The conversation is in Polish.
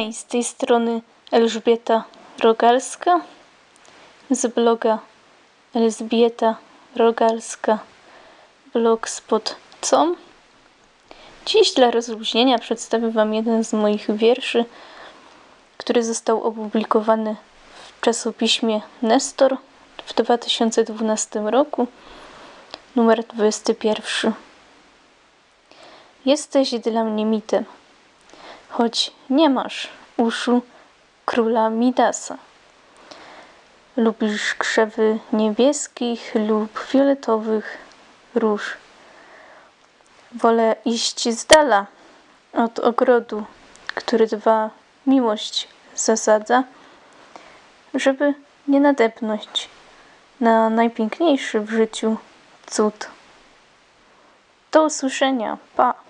Hej, z tej strony Elżbieta Rogalska z bloga Elżbieta Rogalska blogspot.com Dziś dla rozluźnienia przedstawię Wam jeden z moich wierszy, który został opublikowany w czasopiśmie Nestor w 2012 roku, numer 21. Jesteś dla mnie mitem, choć nie masz uszu króla Midasa. Lubisz krzewy niebieskich lub fioletowych róż. Wolę iść z dala od ogrodu, który dwa miłość zasadza, żeby nie nadepnąć na najpiękniejszy w życiu cud. Do usłyszenia. Pa!